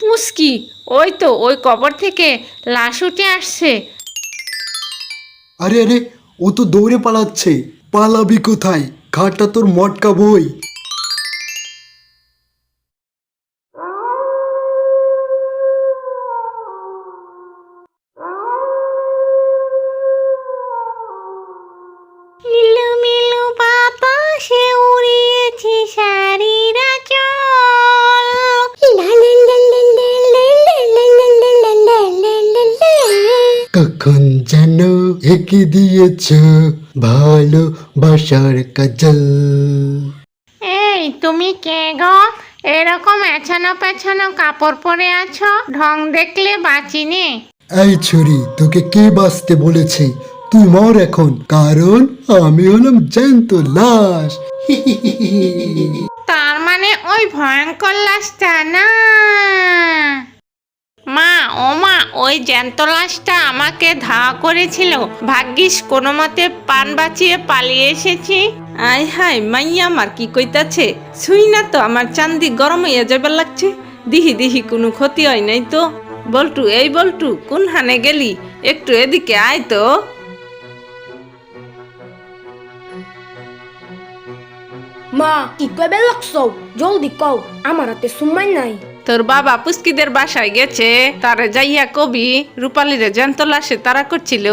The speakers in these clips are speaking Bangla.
পুস্কি ওই তো ওই কবর থেকে লাশ উঠে আসছে। আরে আরে ও তো দৌড়ে পালাচ্ছে। পালাবি কোথায়? ঘাটটা তোর মটকা বই। ইলুমিলু এঁকে দিয়েছ ভালোবাসার কাজল। এই তুমি কে গো? এরকম এছানো পেছানো কাপড় পরে আছো? ঢং দেখলে বাঁচিনি এই ছুরি তোকে কে বাঁচতে বলেছে? তুই মর এখন কারণ আমি হলাম জ্যান্ত লাশ। তার মানে ওই ভয়ঙ্কর লাশটা না? মা ও মা ওই জ্যান্ত লাশটা আমাকে ধাওয়া করেছিল। ভাগ্যিস কোনো মতে পান বাঁচিয়ে পালিয়ে এসেছি। আয় হায় মাইয়া আমার কি কইতাছে? ছুই না তো আমার চান্দি গরম হইয়া যাবার লাগছে। দিহি দিহি কোনো ক্ষতি হয় নাই তো। বল্টু এই বল্টু কোন হানে গেলি? একটু এদিকে আয় তো। মা কি কবে লাগছো জলদি কও আমার হাতে সময় নাই। তোর বাবা পুস্কিদের বাসায় গেছে। তারে যাইয়া কবি, রূপালীরে জ্যান্ত লাশে তারা করছিল।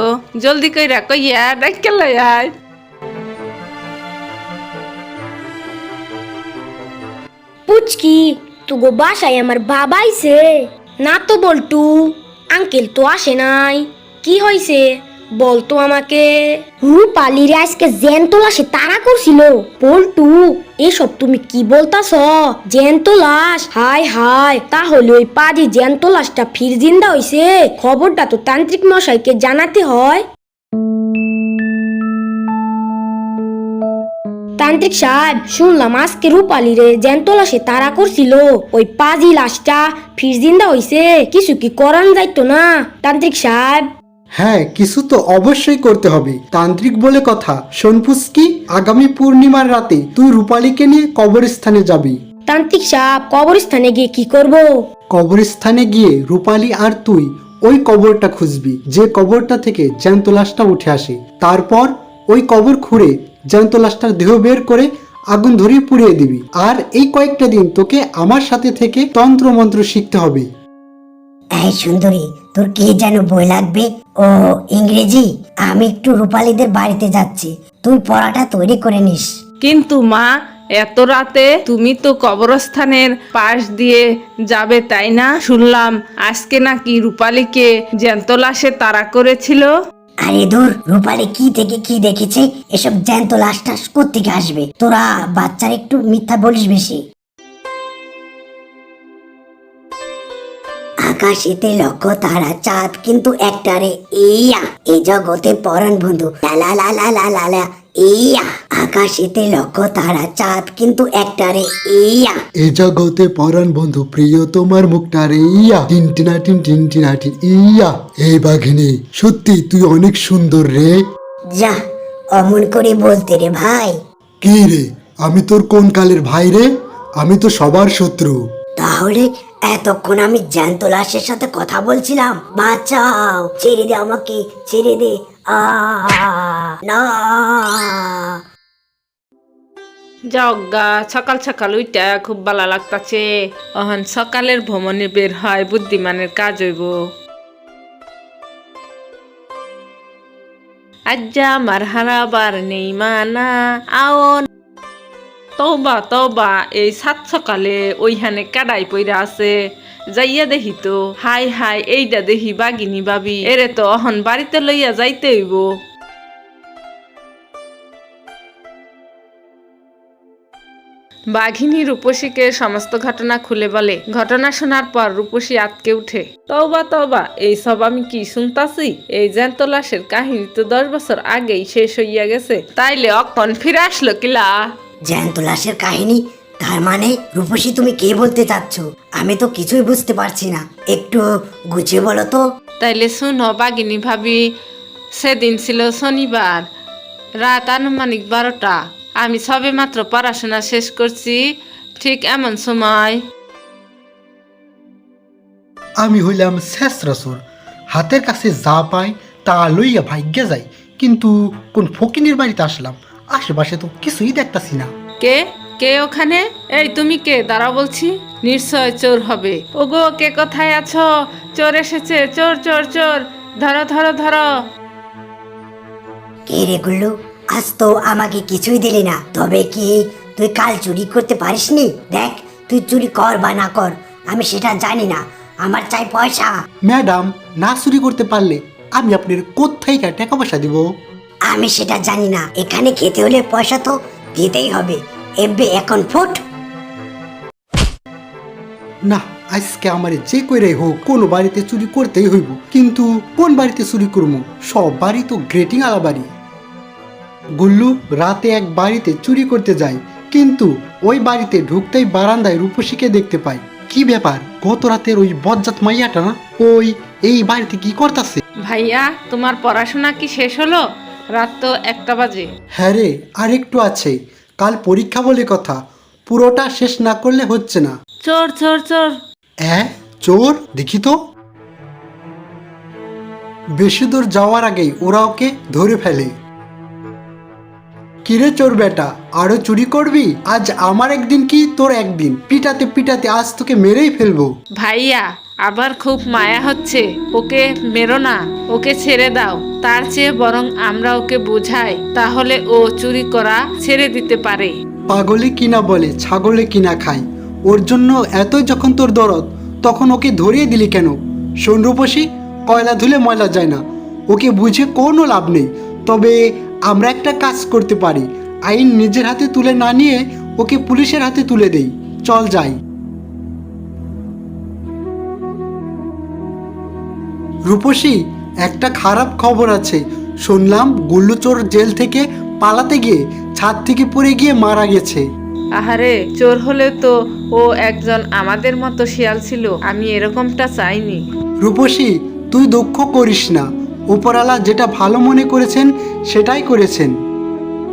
জলদি কইরা কইয়া ডাক্কে লই আয়। পুচকি, তুগো বাসায় আমার বাবা আইছে। না তো বলটু, আঙ্কেল তো আসে নাই। কি হয়েছে বলতো আমাকে। রূপালির আজকে জ্যান্ত লাশে তারা করছিল। বলটু এসব তুমি কি হায় হায়, তাহলে ওই পাজি খবরটা তো তান্ত্রিক মশাইকে জানাতে হয়। তান্ত্রিক সাহেব, শুনলাম আজকে রূপালি রে জ্যান্ত লাশে তারা করছিল। ওই পাজি লাশটা ফির জিন্দা হইছে। কিছু কি করান যাইতো না? তান্ত্রিক সাহেব। হ্যাঁ কিছু তো অবশ্যই করতে হবে। তান্ত্রিক বলে কথা সোনপুস্কি আগামী পূর্ণিমার রাতে তুই রূপালীকে নিয়ে কবরস্থানে যাবি। তান্ত্রিক সাহেব কবরস্থানে গিয়ে কি করব? কবরস্থানে গিয়ে রূপালী আর তুই ওই কবরটা খুঁজবি যে কবরটা থেকে জ্যান্ত লাশটা উঠে আসে। তারপর ওই কবর খুঁড়ে জ্যান্ত লাশটার দেহ বের করে আগুন ধরিয়ে পুড়িয়ে দিবি। আর এই কয়েকটা দিন তোকে আমার সাথে থেকে তন্ত্র মন্ত্র শিখতে হবে। এই সুন্দরী তোর কে যেন বই লাগবে? ও ইংরেজি? আমি একটু রূপালীদের বাড়িতে যাচ্ছি। তুই পড়াটা তৈরি করে নিস। কিন্তু মা এত রাতে তুমি তো কবরস্থানের পাশ দিয়ে যাবে তাই না? শুনলাম আজকে নাকি রূপালীকে জ্যান্ত লাশে তারা করেছিল। আরে দূর রূপালী কি থেকে কি দেখেছে? এসব জ্যান্ত লাশ টাস কোথেকে আসবে? তোরা বাচ্চার একটু মিথ্যা বলিস বেশি। আকাশেতে লক্ষ্য তারা চাঁদ কিন্তু একটারে ইয়া এ জগতে পরাণ বন্ধু লা লা লা লা ইয়া আকাশেতে লক্ষ্য তারা চাঁদ কিন্তু একটারে ইয়া এ জগতে পরাণ বন্ধু প্রিয় তোমার মুখটা রে ইয়া টিনটিনা টিন টিনটিনা টিন ইয়া এই বাঘিনী সত্যি তুই অনেক সুন্দর রে। যা অমন করে বলতে রে ভাই। কি রে আমি তোর কোন কালের ভাই রে? আমি তো সবার শত্রু। তাহলে এতক্ষণ আমি জ্যান্ত লাশের সাথে কথা বলছিলাম। বাঁচাও, ছেড়ে দে আমাকে, ছেড়ে দে। আ, না। যজ্ঞা সকাল সকাল উইটা খুব ভালো লাগতাছে। অহন সকালের ভ্রমণে বের হয়, বুদ্ধিমানের কাজ হইব। আজ্জা আমার হারাবার নেই মানা। আও তৌবা তৌবা এই সাত সকালে ওইখানে কাডাই পইরা আছে। যাইয়া দেখি তো, হাই হাই এইটা দেখি বাগিনী বাবি, এরে তো অহন বাড়িতে লইয়া যাইতে হইব। বাঘিনী রূপসীকে সমস্ত ঘটনা খুলে বলে, ঘটনা শোনার পর রূপসী আতকে উঠে, তওবা তওবা এইসব আমি কি শুনতাছি? এই জ্যান্ত লাশের কাহিনী তো দশ বছর আগেই শেষ হইয়া গেছে, তাইলে অক্ষণ ফিরে আসলো কিলা? জ্যান্ত লাশের কাহিনী তার মানে রূপসী তুমি কে বলতে চাচ্ছ? আমি তো কিছুই বুঝতে পারছি না। একটু গুছিয়ে বলো তো। তাইলে শুনো বাগিনী ভাবি সেদিন ছিল শনিবার রাত আনুমানিক বারোটা। আমি সবে মাত্র পড়াশোনা শেষ করছি ঠিক এমন সময়। আমি হইলাম শেষ রসুর হাতের কাছে যা পাই তা লইয়া ভাগ্যে যাই। কিন্তু কোন ফকিনের বাড়িতে আসলাম? আশেপাশে তো কিছুই দেখতাছি না। কে? কে ওখানে? এই তুমি কে? দাঁড়াও বলছি। নিশ্চয় চোর হবে। ওগো কে কোথায় আছো? চোর এসেছে। চোর চোর চোর। ধরো ধরো ধরো। কে রে গুল্লু? আজ তো আমাকে কিছুই দিলি না। তবে কি তুই কাল চুরি করতে পারিসনি? দেখ তুই চুরি কর বা না কর আমি সেটা জানি না। আমার চাই পয়সা। ম্যাডাম না চুরি করতে পারলে আমি আপনার কোথায় টাকা পয়সা দিব? আমি সেটা জানি না। এখানে খেতে হলে পয়সা তো দিতেই হবে। এবে এখন ফুট। না আজকে আমার যে কইরাই হোক কোন বাড়িতে চুরি করতেই হইব। কিন্তু কোন বাড়িতে চুরি করব সব বাড়ি তো গ্রেটিং আলা বাড়ি গুল্লু রাতে এক বাড়িতে চুরি করতে যায় কিন্তু ওই বাড়িতে ঢুকতেই বারান্দায় রূপসীকে দেখতে পায় কি ব্যাপার? গত রাতের ওই বজ্জাত মাইয়াটা না? ওই এই বাড়িতে কি করতেছে? ভাইয়া তোমার পড়াশোনা কি শেষ হলো? রাত তো একটা বাজে। হ্যাঁ রে আর একটু আছে। কাল পরীক্ষা বলে কথা। পুরোটা শেষ না করলে হচ্ছে না। চোর চোর চোর। হ্যাঁ চোর? দেখি তো। বেশি দূর যাওয়ার আগেই ওরা ওকে ধরে ফেলে। কিরে চোর বেটা আরও চুরি করবি? আজ আমার একদিন কি তোর একদিন? পিটাতে পিটাতে আজ তোকে মেরেই ফেলব। ভাইয়া আবার খুব মায়া হচ্ছে। ওকে মেরো না ওকে ছেড়ে দাও। তার চেয়ে বরং আমরা ওকে বোঝাই তাহলে ও চুরি করা ছেড়ে দিতে পারে। পাগলে কিনা বলে ছাগলে কিনা খায়। ওর জন্য এতই যখন তোর দরদ তখন ওকে ধরিয়ে দিলি কেন? শোন রূপসী কয়লা ধুলে ময়লা যায় না। ওকে বুঝে কোনো লাভ নেই। তবে আমরা একটা কাজ করতে পারি। আইন নিজের হাতে তুলে না নিয়ে ওকে পুলিশের হাতে তুলে দেই। চল যাই। রূপসী একটা খারাপ খবর আছে। শুনলাম গুল্লুচোর জেল থেকে পালাতে গিয়ে ছাদ থেকে পড়ে গিয়ে মারা গেছে। আহারে চোর হলে তো ও একজন আমাদের মতো শিয়াল ছিল। আমি এরকমটা চাইনি। রূপসী তুই দুঃখ করিস না। উপরালা যেটা ভালো মনে করেছেন সেটাই করেছেন।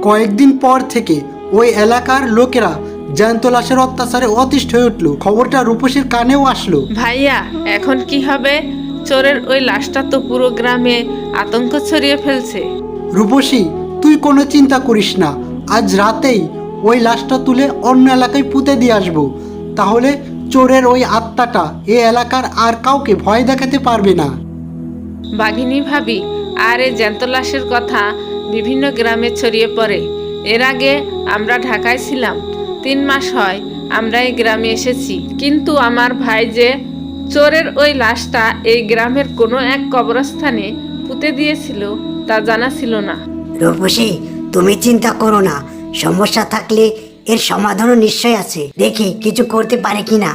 কয়েকদিন পর থেকে ওই এলাকার লোকেরা জ্যান্ত লাশের অত্যাচারে অতিষ্ঠ হয়ে উঠল। খবরটা রূপসীর কানেও আসলো। ভাইয়া এখন কি হবে? চোরের ওই লাশটা তো পুরো গ্রামে আতঙ্ক ছড়িয়ে ফেলছে। রূপসী তুই কোনো চিন্তা করিস না। আজ রাতেই ওই লাশটা তুলে অন্য এলাকায় পুঁতে দিয়ে আসব। তাহলে চোরের ওই আত্মাটা এ এলাকার আর কাউকে ভয় দেখাতে পারবে না। বাঘিনী ভাবি, আর এই জ্যান্ত লাশের কথা বিভিন্ন গ্রামে ছড়িয়ে পড়ে। এর আগে আমরা ঢাকায় ছিলাম, তিন মাস হয় আমরা এই গ্রামে এসেছি। কিন্তু আমার ভাই যে চোরের ওই লাশটা এই গ্রামের কোনো এক কবরস্থানে পুঁতে দিয়েছিল, তা জানা ছিল না। রূপসী, তুমি চিন্তা করো না। সমস্যা থাকলে এর সমাধানও নিশ্চয় আছে। দেখি কিছু করতে পারে কিনা।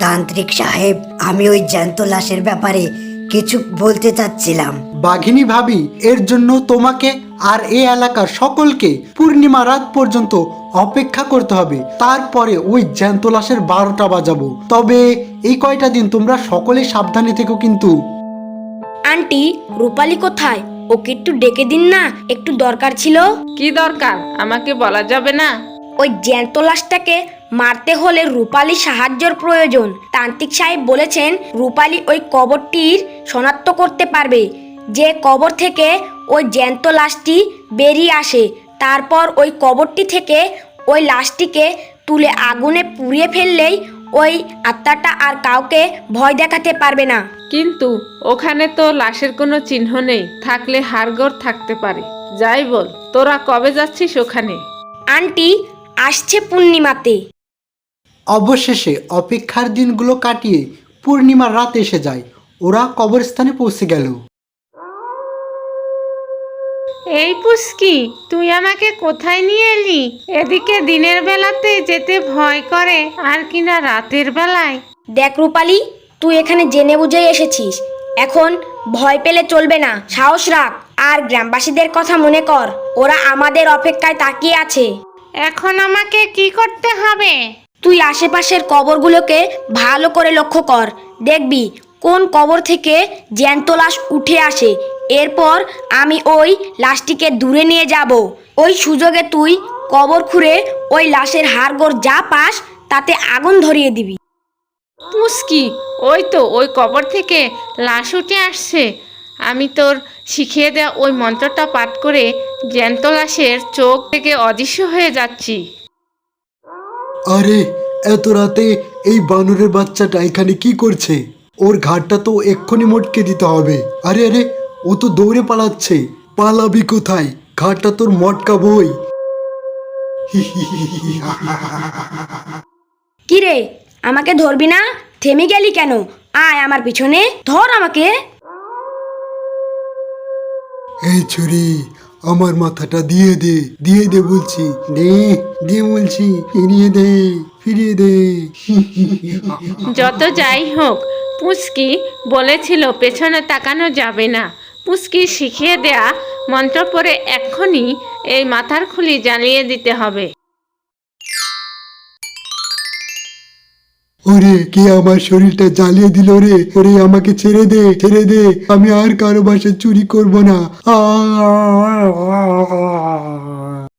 তান্ত্রিক সাহেব আমি ওই জ্যান্ত লাশের ব্যাপারে কিছু বলতে চাচ্ছিলাম। বাঘিনী ভাবি এর জন্য তোমাকে আর এই এলাকার সকলকে পূর্ণিমা রাত পর্যন্ত অপেক্ষা করতে হবে। তারপরে ওই জ্যান্ত লাশের বারোটা বাজাবো। তবে এই কয়টা দিন তোমরা সকলে সাবধানে থেকো কিন্তু। আন্টি রূপালি কোথায়? ওকে একটু ডেকে দিন না একটু দরকার ছিল। কি দরকার? আমাকে বলা যাবে না। ওই জ্যান্ত লাশটাকে মারতে হলে রূপালি সাহায্যের প্রয়োজন। তান্ত্রিক সাহেব বলেছেন রূপালি ওই কবরটির শনাক্ত করতে পারবে। যে কবর থেকে ওই জ্যান্ত লাশটি বেরিয়ে আসে তারপর ওই কবরটি থেকে ওই লাশটিকে তুলে আগুনে পুড়িয়ে ফেললেই ওই আত্মাটা আর কাউকে ভয় দেখাতে পারবে না। কিন্তু ওখানে তো লাশের কোনো চিহ্ন নেই থাকলে হাড়গোড় থাকতে পারে। যাই বল তোরা কবে যাচ্ছিস ওখানে? আন্টি আসছে পূর্ণিমাতে। অবশেষে অপেক্ষার দিনগুলো কাটিয়ে পূর্ণিমার রাত এসে যায়। ওরা কবরস্থানে পৌঁছে গেল। এই পুস্কি তুই আমাকে কোথায় নিয়ে এলি? এদিকে দিনের বেলাতে যেতে ভয় করে আর কিনা রাতের বেলায়? দেখ রূপালি তুই এখানে জেনে বুঝেই এসেছিস। এখন ভয় পেলে চলবে না সাহস রাখ। আর গ্রামবাসীদের কথা মনে কর ওরা আমাদের অপেক্ষায় তাকিয়ে আছে। এখন আমাকে কি করতে হবে? তুই আশেপাশের কবরগুলোকে ভালো করে লক্ষ্য কর। দেখবি কোন কবর থেকে জ্যান্ত লাশ উঠে আসে। এরপর আমি ওই লাশটিকে দূরে নিয়ে যাব। ওই সুযোগে তুই কবর খুঁড়ে ওই লাশের হাড়গোড় যা পাস তাতে আগুন ধরিয়ে দিবি। পুষ্কি ওই তো, ওই কবর থেকে লাশ উঠে আসছে। আমি তোর শিখিয়ে দেওয়া ওই মন্ত্রটা পাঠ করে জ্যান্ত লাশের চোখ থেকে অদৃশ্য হয়ে যাচ্ছি। আরে এত রাতে এই বানরের বাচ্চাটা এখানে কি করছে? ওর ঘাটটা তো এক্ষুনি মটকে দিতে হবে। আরে আরে ও তো দৌড়ে পালাচ্ছে। পালাবি কোথায়? ঘাটটা তোর মটকা বই। কি রে আমাকে ধরবি না? থেমে গেলি কেন? আয় আমার পিছনে ধর আমাকে। এই ছুরি আমার মাথাটা দিয়ে দে দিয়ে দে বলছি। দে দিয়ে বলছি ফিরিয়ে দে ফিরিয়ে দে। যত যাই হোক পুস্কি বলেছিল পেছনে তাকানো যাবে না। পুস্কি শিখিয়ে দেয়া মন্ত্র পরে এক্ষুনি এই মাথার খুলি জ্বালিয়ে দিতে হবে। ওরে, কে আমার শরীরটা জ্বালিয়ে দিল রে? ওরে, আমাকে ছেড়ে দে ছেড়ে দে। আমি আর কারও বাসা চুরি করব না। আ।